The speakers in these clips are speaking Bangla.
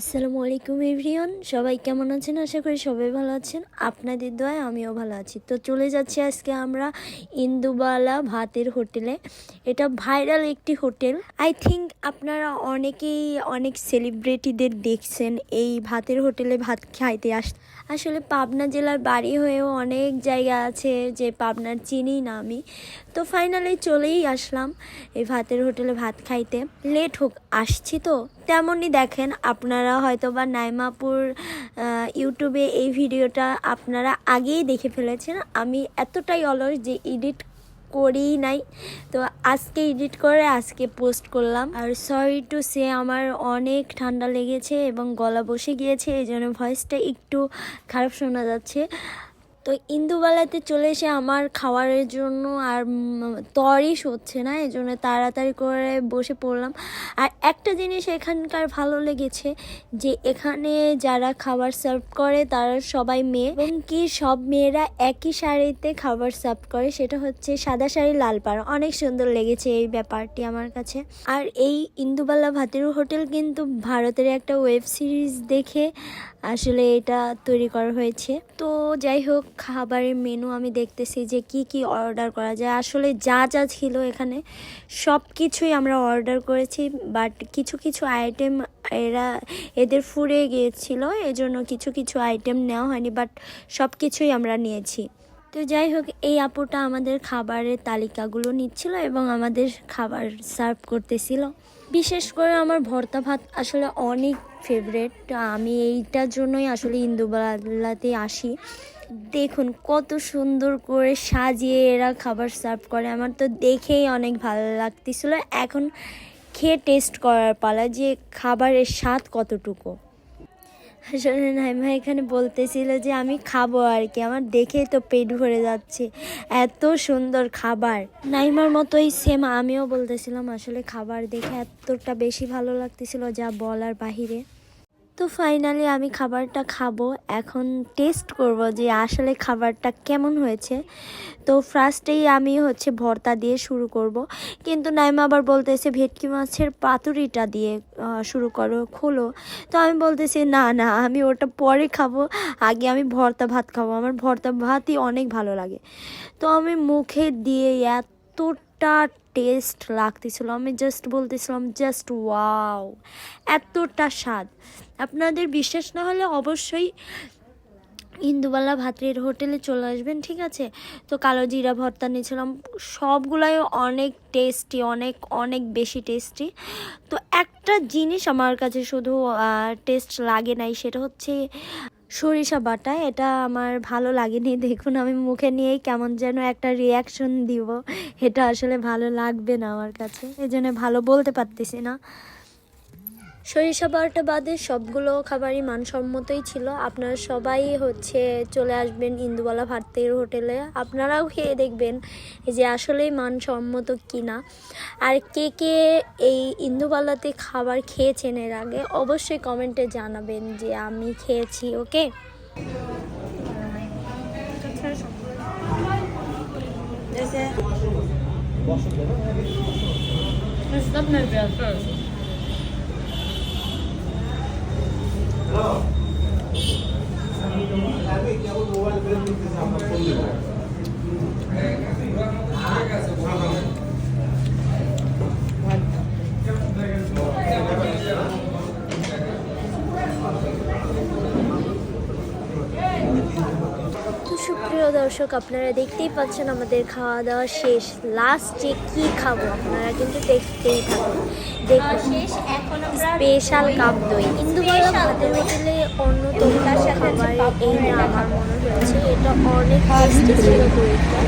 আসসালামু আলাইকুম এভরিওয়ান, সবাই কেমন আছেন? আশা করি সবাই ভালো আছেন। আপনাদের দোয়ায় আমিও ভালো আছি। তো চলে যাচ্ছি আজকে আমরা ইন্দুবালা ভাতের হোটেলে। এটা ভাইরাল একটি হোটেল। আই থিঙ্ক আপনারা অনেকেই অনেক সেলিব্রিটিদের দেখছেন এই ভাতের হোটেলে ভাত খাইতে আস আসলে পাবনা জেলার বাড়ি হয়েও অনেক জায়গা আছে যে পাবনার চিনি না আমি। তো ফাইনালি চলেই আসলাম এই ভাতের হোটেলে ভাত খাইতে। লেট হোক, আসছি তো। তেমনই দেখেন, আপনারা হয়তো বা নাইমাপুর ইউটিউবে এই ভিডিওটা আপনারা আগেই দেখে ফেলেছেন। আমি এতটাই অলস যে এডিট করিই নাই। তো আজকে এডিট করে, আজকে পোস্ট করলাম। আর সরি টু সে আমার অনেক ঠান্ডা লেগেছে এবং গলা বসে গিয়েছে এই জন্য ভয়েসটা একটু খারাপ শোনা যাচ্ছে। তো ইন্দুবালাতে চলে এসে আমার খাবারের জন্য আর তরই হচ্ছে না এই জন্য তাড়াতাড়ি করে বসে পড়লাম। আর একটা জিনিস এখানকার ভালো লেগেছে, যে এখানে যারা খাবার সার্ভ করে তারা সবাই মেয়ে, এবং কি সব মেয়েরা একই শাড়িতে খাবার সার্ভ করে, সেটা হচ্ছে সাদা শাড়ি, লাল পাড়। অনেক সুন্দর লেগেছে এই ব্যাপারটি আমার কাছে। আর এই ইন্দুবালা ভাতের হোটেল কিন্তু ভারতের একটা ওয়েব সিরিজ দেখে আসলে এটা তৈরি করা হয়েছে। তো যাই হোক খাবারের মেনু আমি দেখতেছি যে কি কি অর্ডার করা যায়। আসলে যা যা ছিল এখানে সব কিছুই আমরা অর্ডার করেছি বাট কিছু কিছু আইটেম এরা এদের ফুরে গিয়েছিল, এজন্য কিছু কিছু আইটেম নেওয়া হয়নি বাট সব কিছুই আমরা নিয়েছি। তো যাই হোক, এই আপুটা আমাদের খাবারের তালিকাগুলো নিচ্ছিল এবং আমাদের খাবার সার্ভ করতেছিল। বিশেষ করে আমার ভর্তা ভাত আসলে অনেক ফেভারেট আমি এইটার জন্যই আসলে ইন্দুবালাতে আসি। দেখুন কত সুন্দর করে সাজিয়ে এরা খাবার সার্ভ করে। আমার তো দেখেই অনেক ভালো লাগতেছিল। এখন খেয়ে টেস্ট করার পালা যে খাবারের স্বাদ কতটুকু। আসলে নাইমা, এখানে বলতেছিল যে আমি খাব আর কি। আমার দেখেই তো পেট ভরে যাচ্ছে। এত সুন্দর খাবার। নাইমার মতোই সেম আমিও বলতেছিলাম আসলে খাবার দেখে এতটা বেশি ভালো লাগতেছিল যা বলার বাহিরে। তো ফাইনালি আমি খাবারটা খাব। এখন টেস্ট করব যে আসলে খাবারটা কেমন হয়েছে। তো ফার্স্টেই আমি হচ্ছে ভর্তা দিয়ে শুরু করব। কিন্তু নাইমা আবার বলতেছে, ভেটকি মাছের পাতুরিটা দিয়ে শুরু করো, খোলো। তো আমি বলতেছি, না না, আমি ওটা পরে খাব। আগে আমি ভর্তা ভাত খাব। আমার ভর্তা ভাতই অনেক ভালো লাগে। তো আমি মুখে দিয়ে এতটা টেস্ট লাগতেছিল। আমি জাস্ট বলতেছিলাম জাস্ট ওয়াও এতটা স্বাদ। আপনাদের বিশ্বাস না হলে অবশ্যই ইন্দুবালা ভাতের হোটেলে চলে আসবেন, ঠিক আছে? তো কালো জিরা ভর্তা নিয়েছিলাম, সবগুলাই অনেক টেস্টি অনেক অনেক বেশি টেস্টি তো একটা জিনিস আমার কাছে শুধু টেস্ট লাগে নাই, সেটা হচ্ছে সরিষা বাটা, এটা আমার ভালো লাগেনি। দেখুন, আমি মুখে নিয়েই কেমন যেন একটা রিয়াকশন দিব। এটা আসলে ভালো লাগবে না আমার কাছে। এই ভালো বলতে পারতেছি না। সরিষা বাটা বাদে সবগুলো খাবারই মানসম্মতই ছিল। আপনারা সবাই হচ্ছে চলে আসবেন ইন্দুবালা ভাতের হোটেলে। আপনারাও খেয়ে দেখবেন যে আসলেই মানসম্মত কি না আর কে কে এই ইন্দুবালাতে খাবার খেয়েছেন এর আগে অবশ্যই কমেন্টে জানাবেন যে আমি খেয়েছি, ওকে? Następny wiatr. তো দর্শক, আপনারা দেখতেই পাচ্ছেন আমাদের খাওয়া দাওয়া শেষ। লাস্টে কি খাব? আপনারা কিন্তু দেখতেই থাকুন। দেখুন, স্পেশাল কাপ দই। ইন্দুবালা ভাতের হোটেলে অন্যতম খাবার এই না আমার মনে হয়েছে। এটা অনেক টেস্টি ছিল দইটা।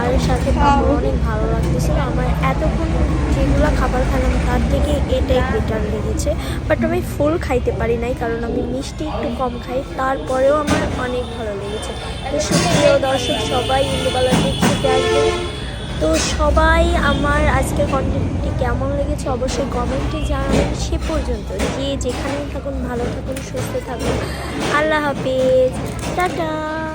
আর সাথে পাবো অনেক ভালো লাগতেছিল। আমার এতক্ষণ যেগুলো খাবার খেলাম, তার থেকে এটাই বেটার লেগেছে। বাট আমি ফুল খাইতে পারি নাই, কারণ আমি মিষ্টি একটু কম খাই। তারপরেও আমার অনেক ভালো লেগেছে। তো দর্শক সবাই ইন্দুবালা থেকে আসবে। তো সবাই আমার আজকের কন্টেন্টটি কেমন লেগেছে অবশ্যই কমেন্টে জানাবেন। সে পর্যন্ত যে যেখানেই থাকুন, ভালো থাকুন, সুস্থ থাকুন। আল্লাহ হাফিজ। টাটা।